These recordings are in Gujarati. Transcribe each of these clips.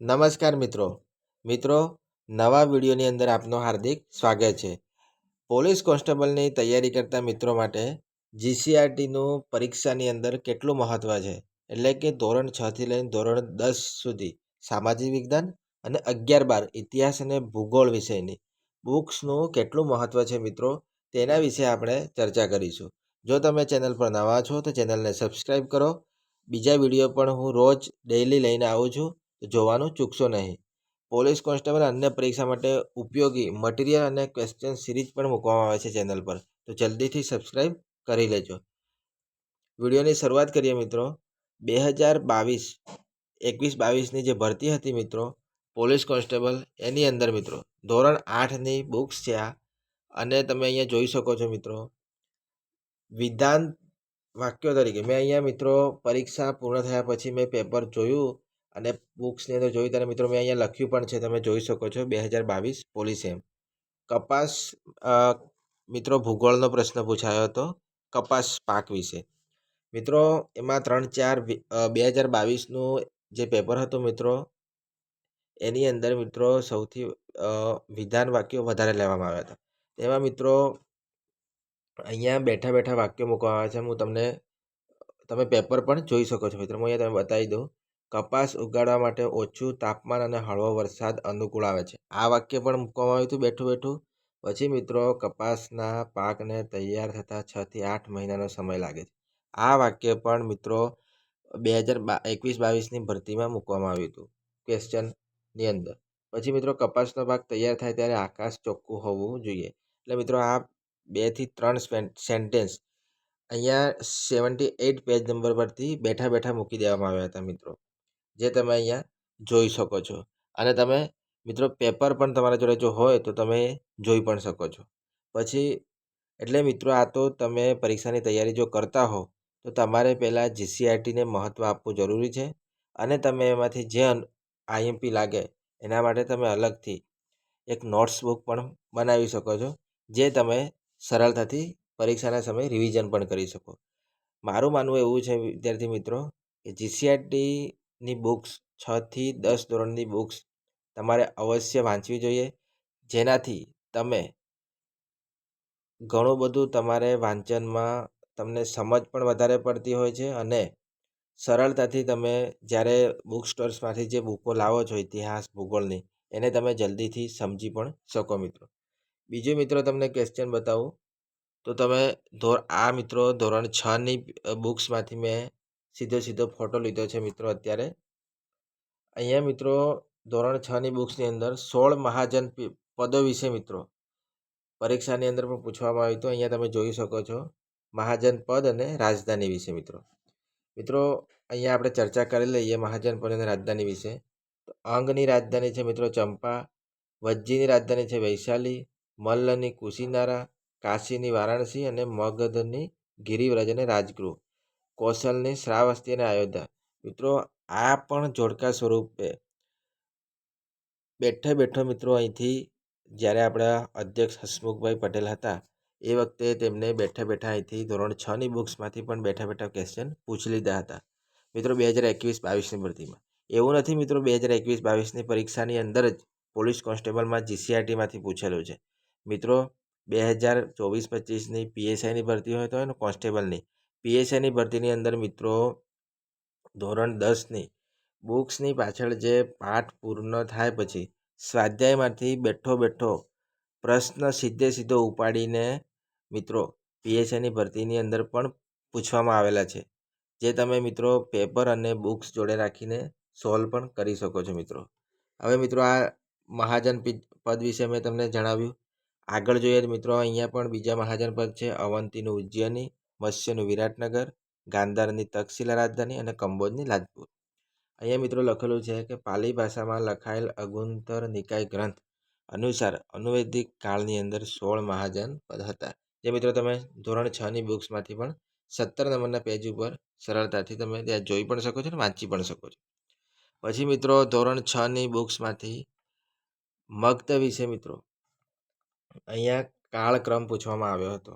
નમસ્કાર મિત્રો. મિત્રો, નવા વિડીયોની અંદર આપનું હાર્દિક સ્વાગત છે. પોલીસ કોન્સ્ટેબલની તૈયારી કરતા મિત્રો માટે જીસીઆરટીનું પરીક્ષાની અંદર કેટલું મહત્ત્વ છે? એટલે કે ધોરણ છથી લઈને ધોરણ દસ સુધી સામાજિક વિજ્ઞાન અને અગિયાર બાર ઇતિહાસ અને ભૂગોળ વિષયની બુક્સનું કેટલું મહત્ત્વ છે મિત્રો? તેના વિશે આપણે ચર્ચા કરીશું. જો તમે ચેનલ પર નવા છો તો ચેનલને સબસ્ક્રાઈબ કરો. બીજા વીડિયો પણ હું રોજ ડેઇલી લઈને આવું છું. જોવાનું ચૂકશો નહીં. પોલીસ કોન્સ્ટેબલ અન્ય પરીક્ષા માટે ઉપયોગી મટીરિયલ અને ક્વેશ્ચન સિરીઝ પણ મૂકવામાં આવે છે ચેનલ પર. તો જલ્દીથી સબસ્ક્રાઈબ કરી લેજો. વિડીયોની શરૂઆત કરીએ મિત્રો. બે હજાર બાવીસ, એકવીસ બાવીસની જે ભરતી હતી મિત્રો, પોલીસ કોન્સ્ટેબલ એની અંદર મિત્રો, ધોરણ આઠની બુક્સ છે આ. અને તમે અહીંયા જોઈ શકો છો મિત્રો, વિધાન વાક્યો તરીકે. મેં અહીંયા મિત્રો પરીક્ષા પૂર્ણ થયા પછી મેં પેપર જોયું. અને બુક્સની અંદર જોઈ ત્યારે મિત્રો મેં અહીંયા લખ્યું પણ છે, તમે જોઈ શકો છો, બે હજાર બાવીસ પોલીસ. એમ કપાસ મિત્રો ભૂગોળનો પ્રશ્ન પૂછાયો હતો, કપાસ પાક વિશે. મિત્રો, એમાં ત્રણ ચાર બે હજાર બાવીસનું જે પેપર હતું મિત્રો, એની અંદર મિત્રો સૌથી વિધાન વાક્યો વધારે લેવામાં આવ્યા હતા. તેમાં મિત્રો અહીંયા બેઠા બેઠા વાક્યો મૂકવામાં આવે છે, હું તમને, તમે પેપર પણ જોઈ શકો છો મિત્રો, હું અહીંયા તમે બતાવી દઉં. કપાસ ઉગાડવા માટે ઓછું તાપમાન અને હળવો વરસાદ અનુકૂળ આવે છે. આ વાક્ય પણ મૂકવામાં આવ્યું હતું બેઠું બેઠું. પછી મિત્રો કપાસના પાકને તૈયાર થતાં છ થી આઠ મહિનાનો સમય લાગે છે. આ વાક્ય પણ મિત્રો બે હજાર એકવીસ બાવીસની ભરતીમાં મૂકવામાં આવ્યું હતું. ક્વેશ્ચનની અંદર. પછી મિત્રો કપાસનો પાક તૈયાર થાય ત્યારે આકાશ ચોખ્ખું હોવું જોઈએ. એટલે મિત્રો આ બેથી ત્રણ સેન્ટેન્સ અહીંયા સેવન્ટી એઇટ પેજ નંબર પરથી બેઠા બેઠા મૂકી દેવામાં આવ્યા હતા મિત્રો. જે તમે અહીંયા જોઈ શકો છો. અને તમે મિત્રો પેપર પણ તમારા જોડે જો હોય તો તમે જોઈ પણ શકો છો. પછી, એટલે મિત્રો આ તો તમે પરીક્ષાની તૈયારી જો કરતા હો, તો તમારે પહેલાં જીસીઆરટીને મહત્ત્વ આપવું જરૂરી છે. અને તમે એમાંથી જે આઈએમપી લાગે, એના માટે તમે અલગથી એક નોટ્સ બુક પણ બનાવી શકો છો, જે તમે સરળતાથી પરીક્ષાના સમયે રિવિઝન પણ કરી શકો. મારું માનવું એવું છે વિદ્યાર્થી મિત્રો, કે જીસીઆરટીની બુક્સ છથી દસ ધોરણની બુક્સ તમારે અવશ્ય વાંચવી જોઈએ. જેનાથી તમે ઘણું બધું તમારે વાંચનમાં તમને સમજ પણ વધારે પડતી હોય છે અને સરળતાથી તમે જ્યારે બુક સ્ટોર્સમાંથી જે બુકો લાવો છો ઇતિહાસ, ભૂગોળની, એને તમે જલ્દીથી સમજી પણ શકો મિત્રો. બીજો મિત્રો તમને ક્વેશ્ચન બતાવું. તો તમે ધોર, આ મિત્રો ધોરણ છની બુક્સમાંથી મેં સીધો સીધો ફોટો લીધો છે મિત્રો અત્યારે. અહીંયા મિત્રો ધોરણ છની બુક્સની અંદર સોળ મહાજન પદો વિશે મિત્રો. પરીક્ષાની અંદર પણ પૂછવામાં આવ્યું હતું, અહીંયા તમે જોઈ શકો છો. મહાજન પદ અને રાજધાની વિશે મિત્રો. મિત્રો, અહીંયા આપણે ચર્ચા કરી લઈએ મહાજન પદ અને રાજધાની વિશે. તો અંગની રાજધાની છે મિત્રો ચંપા, વજ્જીની રાજધાની છે વૈશાલી, મલ્લની કુશીનારા, કાશીની વારાણસી અને મગધની ગિરિવ્રજ અને રાજગૃહ. કૌશલની શ્રાવસ્તી અને અયોધ્યા મિત્રો, આ પણ જોડકા સ્વરૂપે. બેઠે બેઠો મિત્રો અહીંથી જ્યારે આપણા અધ્યક્ષ હસમુખભાઈ પટેલ હતા, એ વખતે તેમને બેઠા બેઠા અહીંથી ધોરણ છની બુક્સમાંથી પણ બેઠા બેઠા ક્વેશ્ચન પૂછી લીધા હતા. મિત્રો, બે હજાર એકવીસ બાવીસની ભરતીમાં. એવું નથી મિત્રો, બે હજાર એકવીસ બાવીસની પરીક્ષાની અંદર જ પોલીસ કોન્સ્ટેબલમાં જીસીઆરટીમાંથી પૂછેલું છે. મિત્રો, બે હજાર ચોવીસ પચીસની પીએસઆઈની ભરતી હોય તો હોય કોન્સ્ટેબલની. પીએસઆઈની ભરતીની અંદર મિત્રો, ધોરણ દસની બુક્સની પાછળ જે પાઠ પૂર્ણ થાય પછી સ્વાધ્યાયમાંથી બેઠો બેઠો પ્રશ્ન સીધે સીધો ઉપાડીને મિત્રો પીએસઆઈની ભરતીની અંદર પણ પૂછવામાં આવેલા છે. જે તમે મિત્રો પેપર અને બુક્સ જોડે રાખીને સોલ્વ પણ કરી શકો છો મિત્રો. હવે મિત્રો આ મહાજન પદ વિશે મેં તમને જણાવ્યું. આગળ જોઈએ મિત્રો અહીંયા પણ બીજા મહાજન પદ છે, અવંતીનું ઉજ્જૈની મત્સ્યનું વિરાટનગર, ગાંધારની તક્ષશિલા રાજધાની અને કંબોજની લાજપુર અહીંયા મિત્રો લખેલું છે કે પાલી ભાષામાં લખાયેલ અગુંતર નિકાય ગ્રંથ અનુસાર અનુવૈદિક કાળની અંદર સોળ મહાજન પદ હતા. જે મિત્રો તમે ધોરણ છની બુક્સમાંથી પણ સત્તર નંબરના પેજ ઉપર સરળતાથી તમે ત્યાં જોઈ પણ શકો છો અને વાંચી પણ શકો છો. પછી મિત્રો ધોરણ છની બુક્સમાંથી મગધ વિશે મિત્રો અહીંયા કાળક્રમ પૂછવામાં આવ્યો હતો.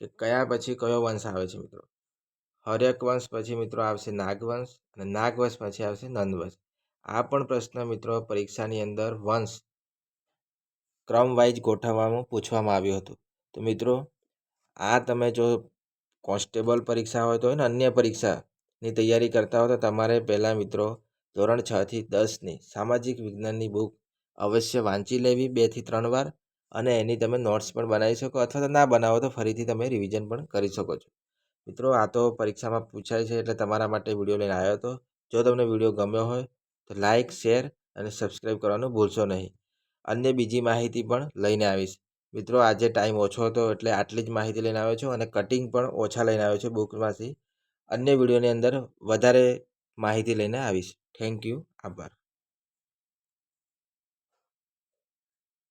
કે કયા પછી કયો વંશ આવે છે મિત્રો? હર્યક વંશ પછી મિત્રો આવશે નાગવંશ અને નાગવંશ પછી આવશે નંદવંશ. આ પણ પ્રશ્ન મિત્રો પરીક્ષાની અંદર વંશ ક્રમ વાઇઝ ગોઠવવામાં પૂછવામાં આવ્યું હતું. તો મિત્રો, આ તમે જો કોન્સ્ટેબલ પરીક્ષા હોય તો ને અન્ય પરીક્ષાની તૈયારી કરતા હોય તો તમારે પહેલાં મિત્રો ધોરણ છથી દસની સામાજિક વિજ્ઞાનની બુક અવશ્ય વાંચી લેવી બેથી ત્રણ વાર. અને એની તમે નોટ્સ પણ બનાવી શકો અથવા તો ના બનાવો તો ફરીથી તમે રિવિઝન પણ કરી શકો છો. મિત્રો, આ તો પરીક્ષામાં પૂછાય છે એટલે તમારા માટે વીડિયો લઈને આવ્યો હતો. જો તમને વીડિયો ગમ્યો હોય તો લાઇક શેર અને સબસ્ક્રાઈબ કરવાનું ભૂલશો નહીં. અન્ય બીજી માહિતી પણ લઈને આવીશ. મિત્રો, આજે ટાઈમ ઓછો હતો એટલે આટલી જ માહિતી લઈને આવ્યો છું અને કટિંગ પણ ઓછા લઈને આવ્યો છું બુકમાંથી અન્ય વિડીયોની અંદર વધારે માહિતી લઈને આવીશ. થેન્ક યુ આભાર.